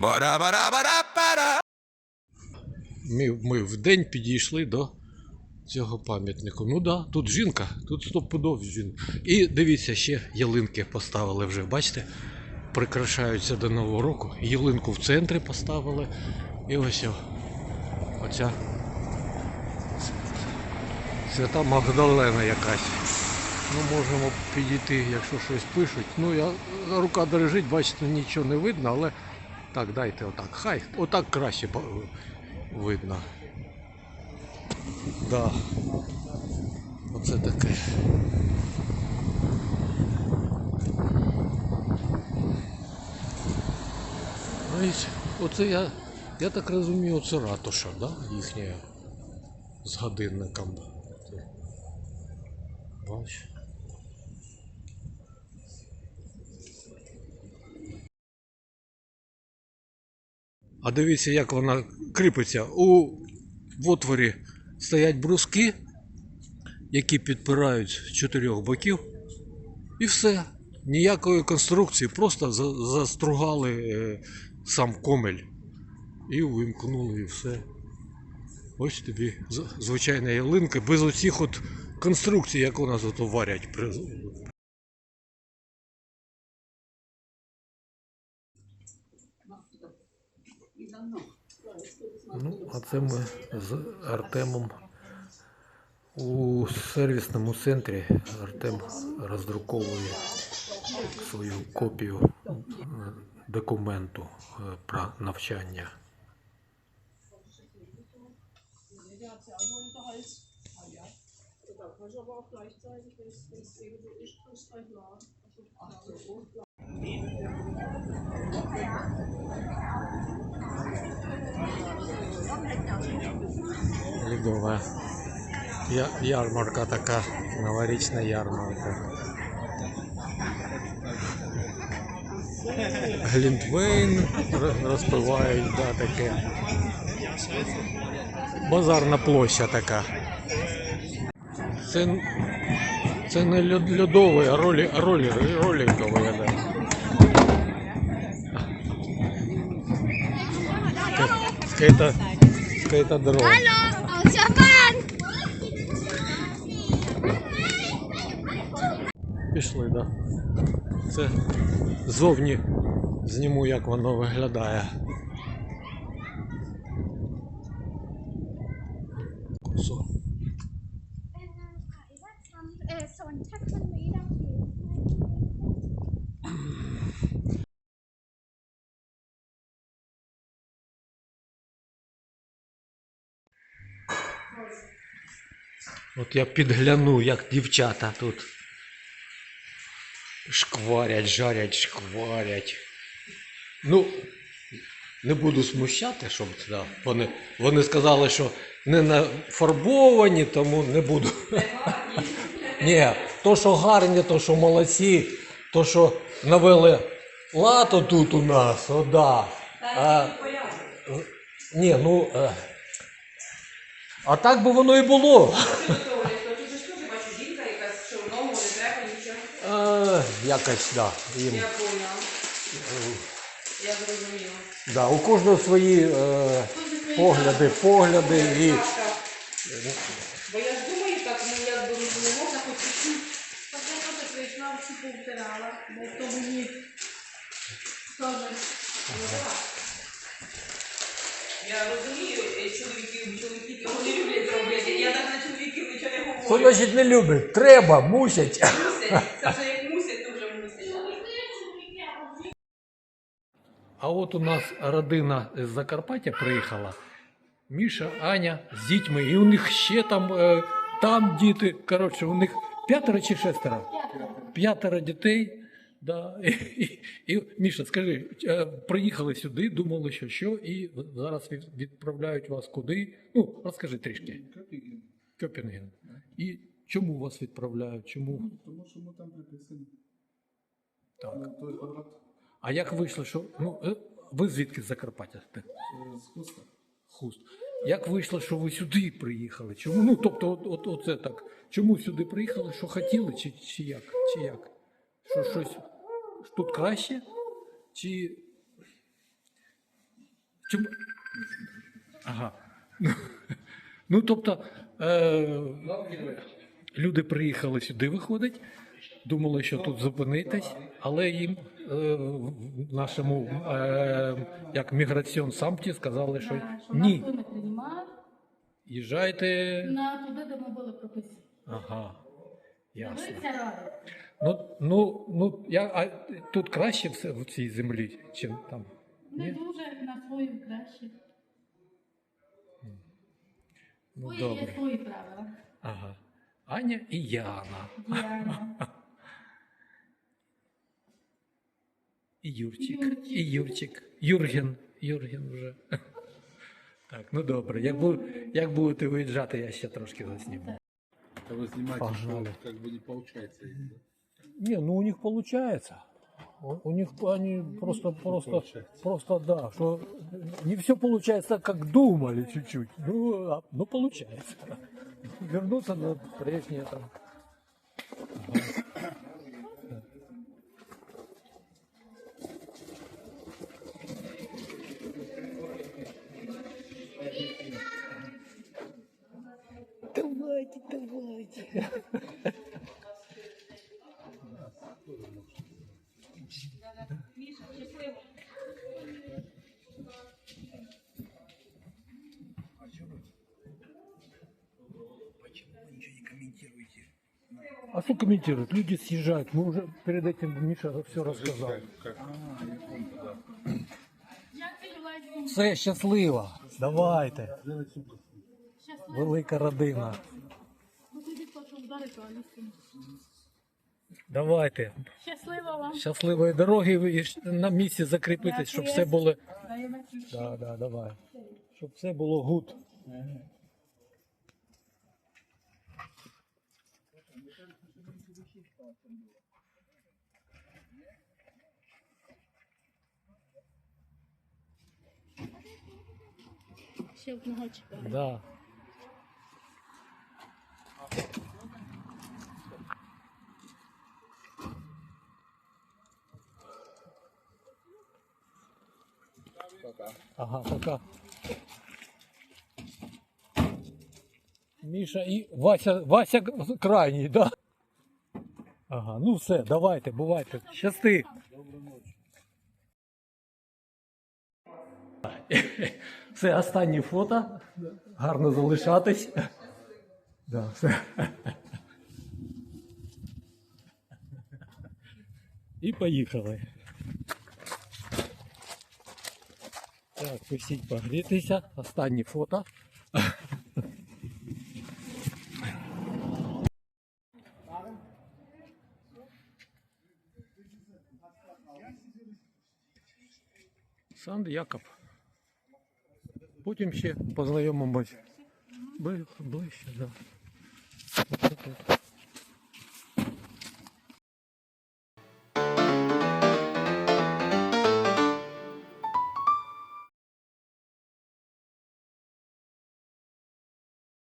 Ба-да-ба-да-ба-да-ба-да. Ми, ми в день підійшли до цього пам'ятнику. Ну да, тут жінка, тут стопудов жінка. І дивіться, ще ялинки поставили вже, бачите? Прикрашаються до Нового року. Ялинку в центрі поставили. І ось оця свята Магдалена якась. Ну, можемо підійти, якщо щось пишуть. Ну, я рука дрижить, бачите, нічого не видно, але так, дайте отак. Хай, отак краще видно. Да. Оце таке. Оце я, я так розумію, це ратуша, да? їхня з годинником. Бач. А дивіться, як вона кріпиться. У отворі стоять бруски, які підпирають з чотирьох боків. І все. Ніякої конструкції, просто застругали е, сам комель. І вимкнули, і все. Ось тобі звичайна ялинка, без оцих от конструкцій, як у нас тут варять. Ну, а це ми з Артемом у сервісному центрі. Артем роздруковує свою копію документу е, про навчання. Лідова ярмарка така, новорічна ярмарка. Глінтвейн ро- розпивають, да, таке. Базарна площа така. Це, це не льод- льодовий, а ролі, ролі, роликовий. Да. Ска- Скейта, скейтодром. Hallo, aus Japan! Пішли, да. Це зовні зніму, як воно виглядає. От я підгляну, як дівчата тут. Шкварять, жарять, шкварять. Ну, не буду смущати, щоб да, вони, вони сказали, що не нафарбовані, тому не буду. Ні, то, що гарні, то, що молодці, то, що навели лато тут у нас, о, да. А, ні, ну. А так би воно і було. Треба нічого. Е, якось, да. Їм, Я поняла. Я зрозуміла. да, у кожного свої е, погляди, погляди і. Так, так. Бо я ж думаю, так, ну я думаю, не можна хоч чуть-чуть. Так я просто прийшла, всі повтирала, бо то мені теж. Ну. Я розумію, чоловіків, чоловіки його не люблять робити. Я так на чоловіків нічого не Що говорю. значить не любить? Треба, мусять. Мусять. Це вже як мусять, то вже мусять. А от у нас родина з Закарпаття приїхала. Міша, Аня з дітьми. І у них ще там, е, там діти. Коротше, у них п'ятеро чи шестеро? П'ятеро дітей. Да. І, і, і, Міша, скажи, е, приїхали сюди, думали, що що, і зараз відправляють вас куди? Ну, розкажи трішки. Копінген. Копенген. І чому вас відправляють? Чому? Тому що ми там приписані. Так. Той квадрат А як вийшло, що. Ну, е, ви звідки з Закарпаття? Е, з хуста. Хуст. Як вийшло, що ви сюди приїхали? Чому? Ну, тобто, от, от, оце так. Чому сюди приїхали? Що хотіли, чи, чи як? Чи як? Що щось тут краще? Чи Чому? Ага. Ну, тобто, е, люди приїхали сюди, виходить, думали, що тут зупинитись, але їм е, нашому е, як міграціон самті сказали, що ні, їжджайте. на туди, де ми були прописані. Ага. Ясно. Ну, ну, ну я, а тут краще все в цій землі, чим там. Не Ні? дуже на свою краще. Ну, Свої є добре. свої правила. Ага. Аня і Яна. Діана. І Юрчик. Юрчик. І Юрчик. Юрген. Юрген вже. Так, ну добре. Як, бу, як будете виїжджати, я ще трошки засніму. А вы снимаете, что как бы не получается. да? Не, ну у них получается. У, у них они просто, просто, получается. просто, да, что не все получается так, как думали чуть-чуть. Ну, а- ну получается. Вернуться на прежнее там. Давайте, давайте. А что комментируют? Люди съезжают. Мы уже перед этим Миша все рассказал. А, Все щасливо. Давайте. Велика родина. Тоді хочу. Давайте. Щасливо вам. Щасливої дороги і на місці закріпитись, щоб все було. Да, да, давай. Щоб все було гуд. Ще одного чекаю. Да. Ага, пока. Міша і Вася, Вася крайній, да? Ага, ну все, давайте, бувайте. Щасти. Це останні фото. Гарно залишатись. Да, все. І поїхали. Так, посіть погрітися. Останні фото. Санд Якоб. Потім ще познайомимось. Бли- Ближче, так. Да.